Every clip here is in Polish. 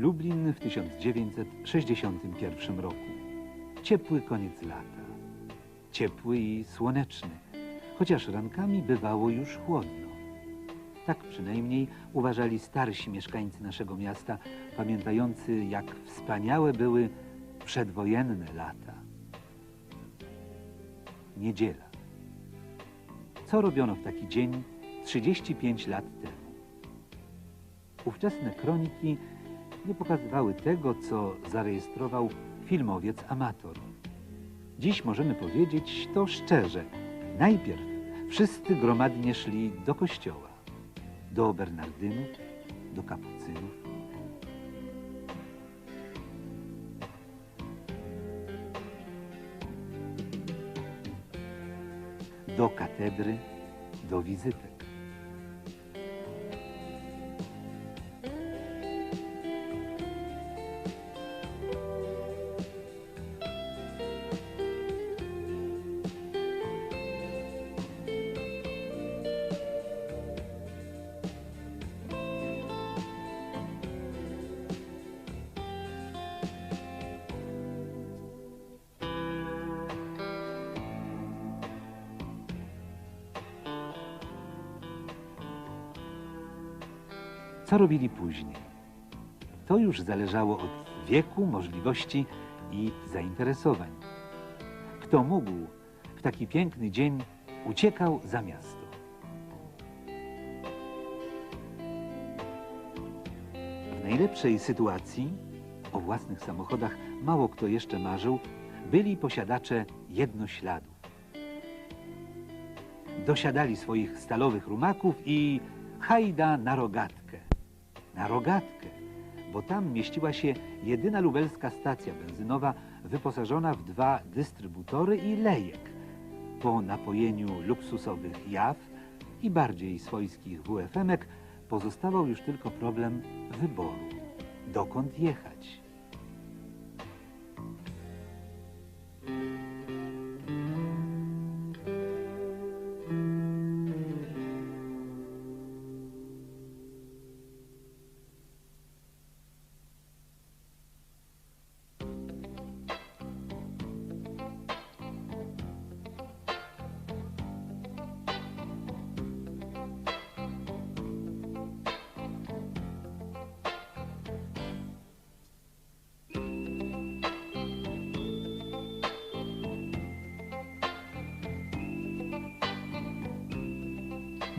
Lublin w 1961 roku. Ciepły koniec lata. Ciepły i słoneczny, chociaż rankami bywało już chłodno. Tak przynajmniej uważali starsi mieszkańcy naszego miasta, pamiętający, jak wspaniałe były przedwojenne lata. Niedziela. Co robiono w taki dzień 35 lat temu? Ówczesne kroniki nie pokazywały tego, co zarejestrował filmowiec amator. Dziś możemy powiedzieć to szczerze. Najpierw wszyscy gromadnie szli do kościoła, do Bernardynów, do kapucynów. Do katedry, do wizytek. Co robili później? To już zależało od wieku, możliwości i zainteresowań. Kto mógł, w taki piękny dzień uciekał za miasto. W najlepszej sytuacji, o własnych samochodach mało kto jeszcze marzył, byli posiadacze jednośladów. Dosiadali swoich stalowych rumaków i hajda na rogatkę. Na rogatkę, bo tam mieściła się jedyna lubelska stacja benzynowa wyposażona w dwa dystrybutory i lejek. Po napojeniu luksusowych jaw i bardziej swojskich WFM-ek pozostawał już tylko problem wyboru. Dokąd jechać?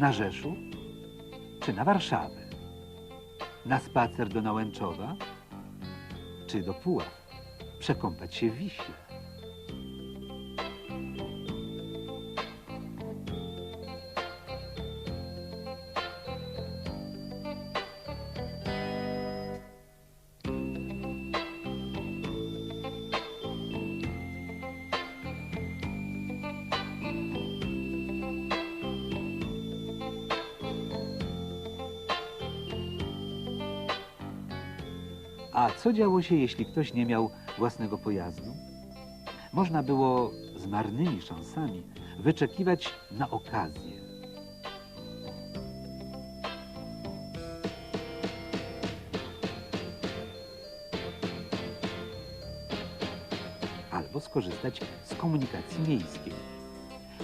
Na Rzeszów czy na Warszawę? Na spacer do Nałęczowa czy do Puław? Przekąpać się w Wiśle. A co działo się, jeśli ktoś nie miał własnego pojazdu? Można było z marnymi szansami wyczekiwać na okazję. Albo skorzystać z komunikacji miejskiej.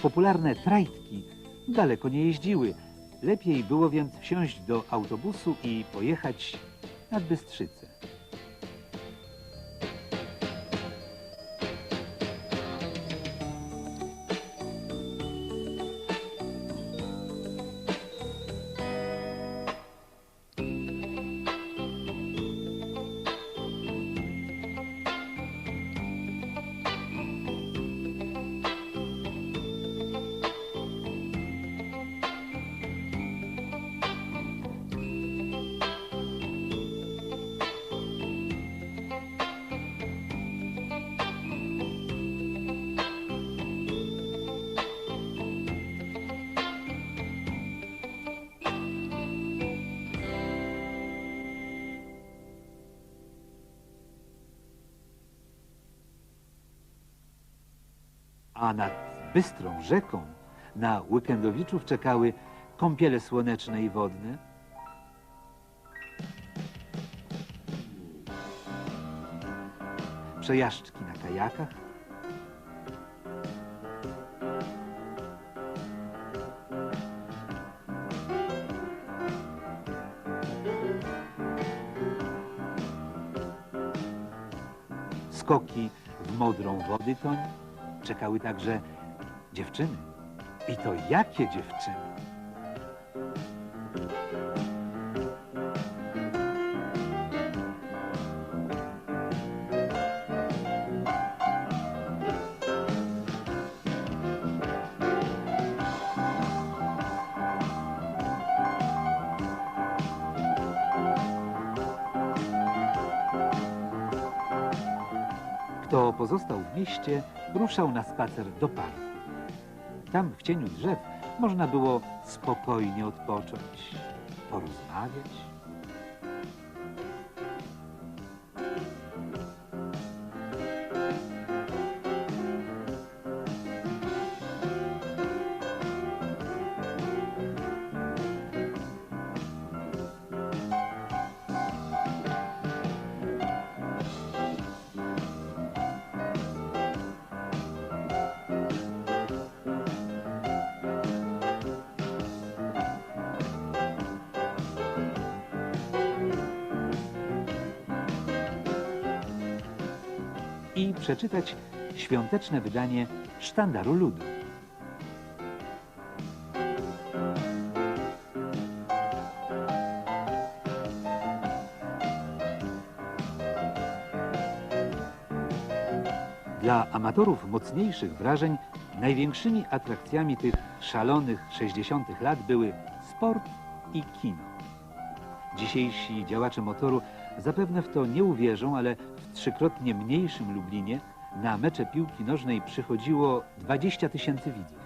Popularne trajtki daleko nie jeździły. Lepiej było więc wsiąść do autobusu i pojechać nad Bystrzycę. A nad bystrą rzeką na weekendowiczów czekały kąpiele słoneczne i wodne, przejażdżki na kajakach, skoki w modrą wody toń. Czekały także dziewczyny. I to jakie dziewczyny? Kto pozostał w mieście, ruszał na spacer do parku. Tam w cieniu drzew można było spokojnie odpocząć, porozmawiać. I przeczytać świąteczne wydanie Sztandaru Ludu. Dla amatorów mocniejszych wrażeń największymi atrakcjami tych szalonych 60. lat były sport i kino. Dzisiejsi działacze motoru zapewne w to nie uwierzą, ale trzykrotnie mniejszym Lublinie na mecze piłki nożnej przychodziło 20 tysięcy widzów.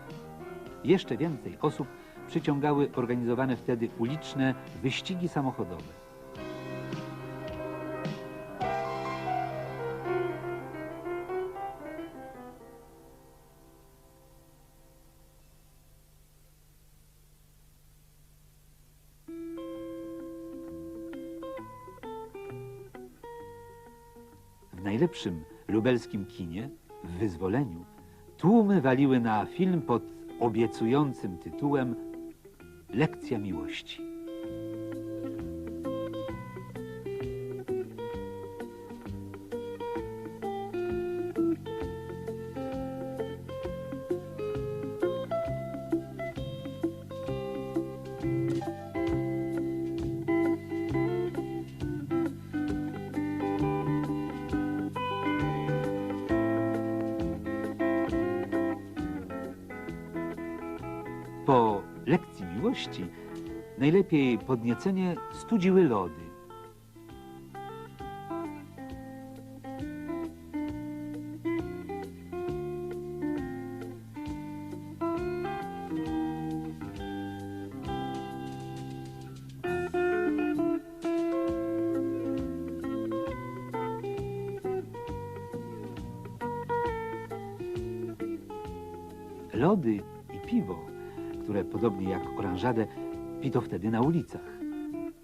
Jeszcze więcej osób przyciągały organizowane wtedy uliczne wyścigi samochodowe. Najlepszym lubelskim kinie, w Wyzwoleniu, tłumy waliły na film pod obiecującym tytułem Lekcja miłości. Miłości najlepiej podniecenie studziły lody. Lody i piwo, które podobnie jak oranżadę pito wtedy na ulicach.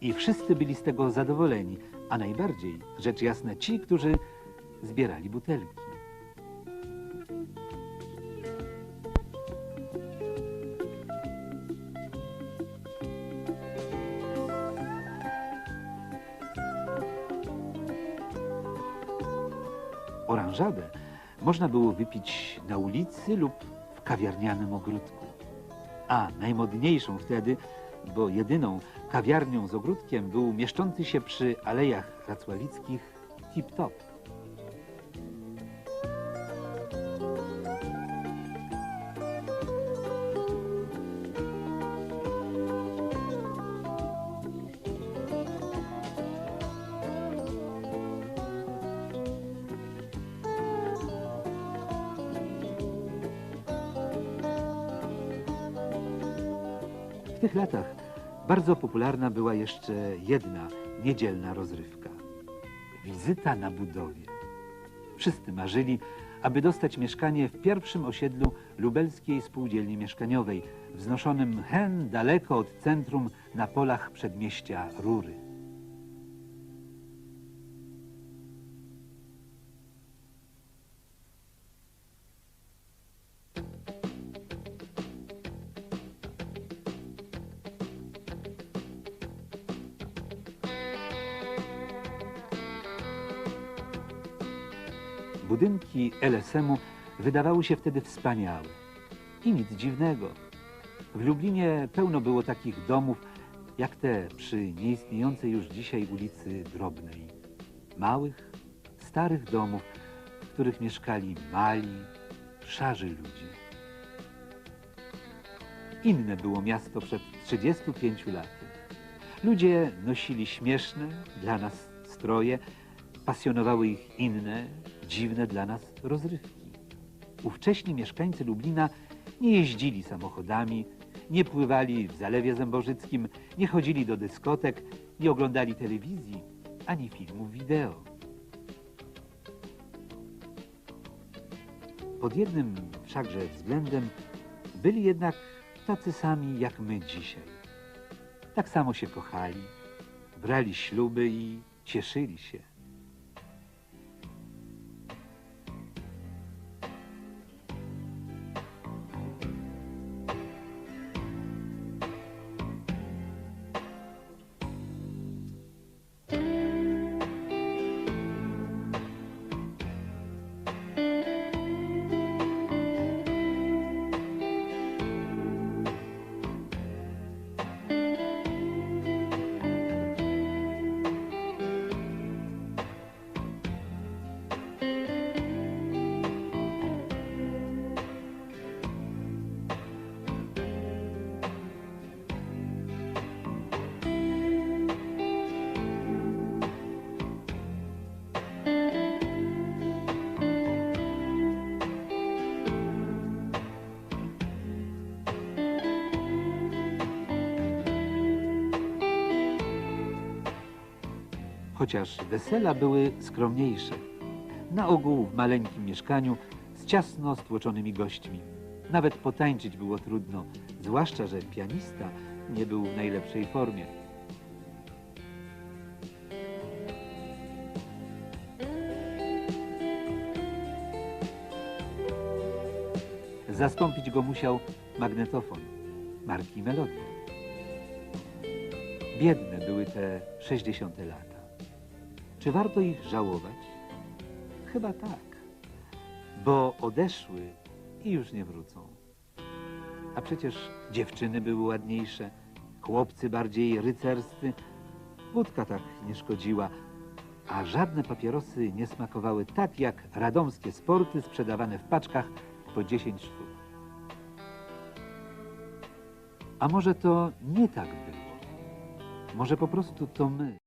I wszyscy byli z tego zadowoleni, a najbardziej, rzecz jasna, ci, którzy zbierali butelki. Oranżadę można było wypić na ulicy lub w kawiarnianym ogródku. A najmodniejszą wtedy, bo jedyną kawiarnią z ogródkiem był mieszczący się przy alejach racłalickich Tip W tych latach bardzo popularna była jeszcze jedna niedzielna rozrywka. Wizyta na budowie. Wszyscy marzyli, aby dostać mieszkanie w pierwszym osiedlu lubelskiej spółdzielni mieszkaniowej, wznoszonym hen daleko od centrum na polach przedmieścia Rury. Budynki LSM-u wydawały się wtedy wspaniałe. I nic dziwnego. W Lublinie pełno było takich domów, jak te przy nieistniejącej już dzisiaj ulicy Drobnej. Małych, starych domów, w których mieszkali mali, szarzy ludzie. Inne było miasto przed 35 laty. Ludzie nosili śmieszne dla nas stroje, pasjonowały ich inne, dziwne dla nas rozrywki. Ówcześni mieszkańcy Lublina nie jeździli samochodami, nie pływali w Zalewie Zębożyckim, nie chodzili do dyskotek, nie oglądali telewizji ani filmów wideo. Pod jednym wszakże względem byli jednak tacy sami jak my dzisiaj. Tak samo się kochali, brali śluby i cieszyli się. Chociaż wesela były skromniejsze. Na ogół w maleńkim mieszkaniu z ciasno stłoczonymi gośćmi. Nawet potańczyć było trudno, zwłaszcza, że pianista nie był w najlepszej formie. Zastąpić go musiał magnetofon marki Melodia. Biedne były te 60 lata. Czy warto ich żałować? Chyba tak, bo odeszły i już nie wrócą. A przecież dziewczyny były ładniejsze, chłopcy bardziej rycerscy, wódka tak nie szkodziła, a żadne papierosy nie smakowały tak jak radomskie sporty sprzedawane w paczkach po 10 sztuk. A może to nie tak było? Może po prostu to my?